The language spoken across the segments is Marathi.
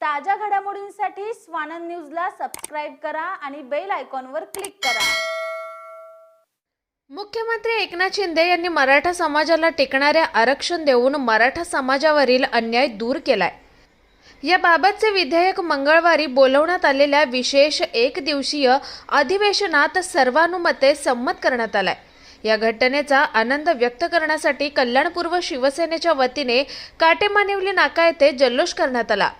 ताज्या घडामोडींसाठी स्वानंद न्यूजला सबस्क्राईब करा आणि बेल आयकॉनवर क्लिक करा. मुख्यमंत्री एकनाथ शिंदे यांनी मराठा समाजाला टिकणारे आरक्षण देऊन मराठा समाजावरील अन्याय दूर केलाय. याबाबतचे विधेयक मंगळवारी बोलवण्यात आलेल्या विशेष एक दिवसीय अधिवेशनात सर्वानुमते संमत करण्यात आलाय. या घटनेचा आनंद व्यक्त करण्यासाठी कल्याणपूर्व शिवसेनेच्या वतीने काटेमानिवली नाका येथे जल्लोष करण्यात आला.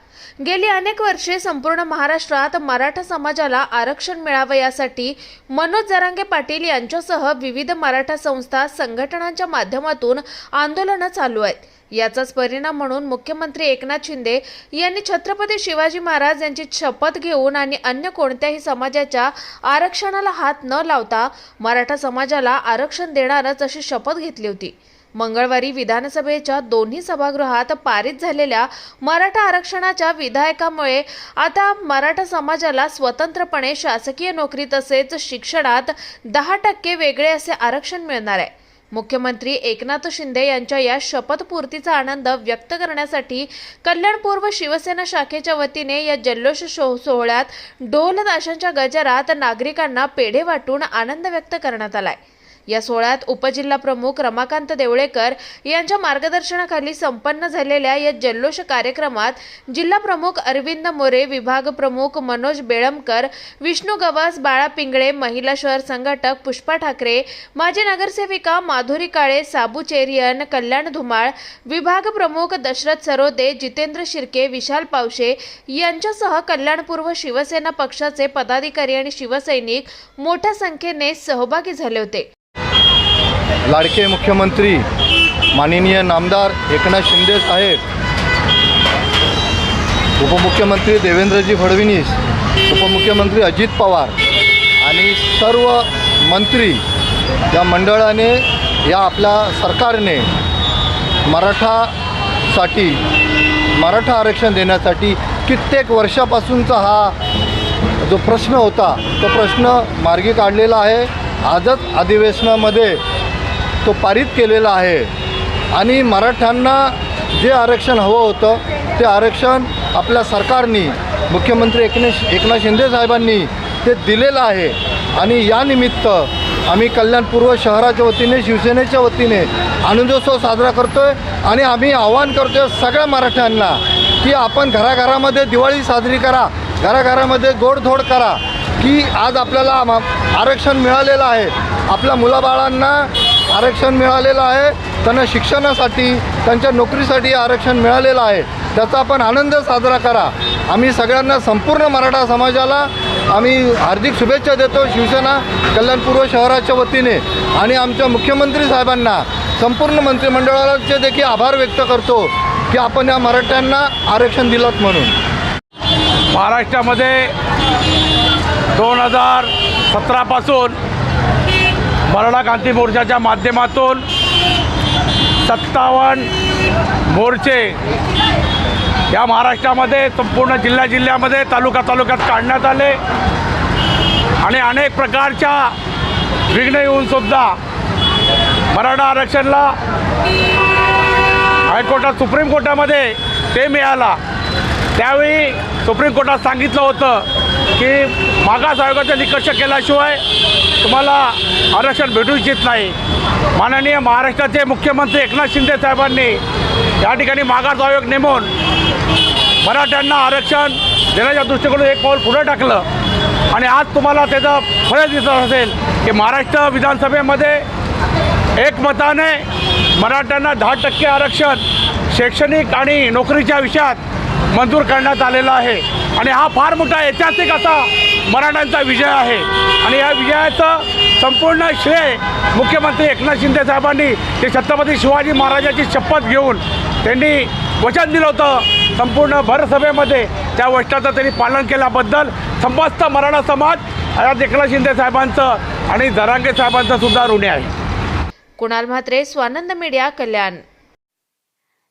गेली अनेक वर्षे संपूर्ण महाराष्ट्रात मराठा समाजाला आरक्षण मिळावं यासाठी मनोज जरांगे पाटील यांच्यासह विविध मराठा संस्था संघटनांच्या माध्यमातून आंदोलनं चालू आहेत. याचाच परिणाम म्हणून मुख्यमंत्री एकनाथ शिंदे यांनी छत्रपती शिवाजी महाराज यांची शपथ घेऊन आणि अन्य कोणत्याही समाजाच्या आरक्षणाला हात न लावता मराठा समाजाला आरक्षण देणारच अशी शपथ घेतली होती. मंगळवारी विधानसभेच्या दोन्ही सभागृहात पारित झालेल्या मराठा आरक्षणाच्या विधायकामुळे आता मराठा समाजाला स्वतंत्रपणे शासकीय नोकरी तसेच शिक्षणात दहा टक्के वेगळे असे आरक्षण मिळणार आहे. मुख्यमंत्री एकनाथ शिंदे यांच्या या शपथपूर्तीचा आनंद व्यक्त करण्यासाठी कल्याणपूर्व शिवसेना शाखेच्या वतीने या जल्लोष शो सोहळ्यात ढोल ताशांच्या गजरात नागरिकांना पेढे वाटून आनंद व्यक्त करण्यात आलाय. या सोहळ्यात उपजिल्हा प्रमुख रमाकांत देवळेकर यांच्या मार्गदर्शनाखाली संपन्न झालेल्या या जल्लोष कार्यक्रमात जिल्हा प्रमुख अरविंद मोरे विभाग प्रमुख मनोज बेळमकर विष्णू गवास बाळा पिंगळे महिला शहर संघटक पुष्पा ठाकरे माजी नगरसेविका माधुरी काळे साबू चेरियन कल्याण धुमाळ विभाग प्रमुख दशरथ सरोदे जितेंद्र शिर्के विशाल पावशे यांच्यासह कल्याणपूर्व शिवसेना पक्षाचे पदाधिकारी आणि शिवसैनिक मोठ्या संख्येने सहभागी झाले होते. लाडके मुख्यमंत्री माननीय नामदार एकनाथ शिंदे साहेब उपमुख्यमंत्री देवेंद्रजी फडणवीस उपमुख्यमंत्री अजित पवार आणि सर्व मंत्री या मंडळाने या आपल्या सरकारने मराठासाठी मराठा आरक्षण देण्यासाठी कित्येक वर्षापासूनचा हा जो प्रश्न होता तो प्रश्न मार्गी काढलेला आहे. आजच अधिवेशनामध्ये तो पारित केलेला आहे. आणि मराठ्यांना जे आरक्षण हवं होतं ते आरक्षण आपल्या सरकारनी मुख्यमंत्री एकनाथ एकनाथ शिंदे साहेबांनी ते दिलेलं आहे. आणि यानिमित्त आम्ही कल्याण पूर्व शहराच्या वतीने शिवसेनेच्या वतीने आनंदोत्सव साजरा करतो आहे आणि आम्ही आवाहन करतो आहे सगळ्या मराठ्यांना की आपण घराघरामध्ये दिवाळी साजरी करा घराघरामध्ये गोडधोड करा की आज आपल्याला आरक्षण मिळालेलं आहे. आपल्या मुलाबाळांना आरक्षण मिळालेलं आहे. त्यांना शिक्षणासाठी त्यांच्या नोकरीसाठी आरक्षण मिळालेलं आहे. त्याचा आपण आनंद साजरा करा. आम्ही सगळ्यांना संपूर्ण मराठा समाजाला आम्ही हार्दिक शुभेच्छा देतो शिवसेना कल्याणपूर्व शहराच्या वतीने. आणि आमच्या मुख्यमंत्री साहेबांना संपूर्ण मंत्रिमंडळाचे देखील आभार व्यक्त करतो की आपण या मराठ्यांना आरक्षण दिलं म्हणून. महाराष्ट्रामध्ये हजार सतरापासून मराठा क्रांती मोर्चाच्या माध्यमातून सत्तावन्न मोर्चे या महाराष्ट्रामध्ये संपूर्ण जिल्ह्या जिल्ह्यामध्ये तालुका तालुक्यात काढण्यात आले. आणि अनेक प्रकारच्या विघ्न येऊनसुद्धा मराठा आरक्षणला हायकोर्टात सुप्रीम कोर्टामध्ये ते मिळाला. त्यावेळी सुप्रीम कोर्टात सांगितलं होतं की मागास आयोगाचा निकष केल्याशिवाय तुम्हाला आरक्षण भेटू इच्छित नाही. माननीय महाराष्ट्राचे मुख्यमंत्री एकनाथ शिंदे साहेबांनी या ठिकाणी मागास आयोग नेमून मराठ्यांना आरक्षण देण्याच्या दृष्टिकोनातून एक पाऊल पुढे टाकलं. आणि आज तुम्हाला त्याचं फळ दिसत असेल की महाराष्ट्र विधानसभेमध्ये एकमताने मराठ्यांना दहा टक्के आरक्षण शैक्षणिक आणि नोकरीच्या विषयात मंजूर करण्यात आलेला आहे. आणि हा फार मोठा ऐतिहासिक असा मराठ्यांचा विजय आहे. आणि या विजयाचं संपूर्ण श्रेय मुख्यमंत्री एकनाथ शिंदे साहेबांनी ते छत्रपती शिवाजी महाराजाची शपथ घेऊन त्यांनी वचन दिलं होतं. संपूर्ण भरसभेमध्ये त्या वचनाचं त्यांनी पालन केल्याबद्दल समस्त मराठा समाज आज एकनाथ शिंदे साहेबांचं आणि धरांगे साहेबांचं सुद्धा ऋणी आहे. कुणाल म्हात्रे स्वानंद मीडिया कल्याण.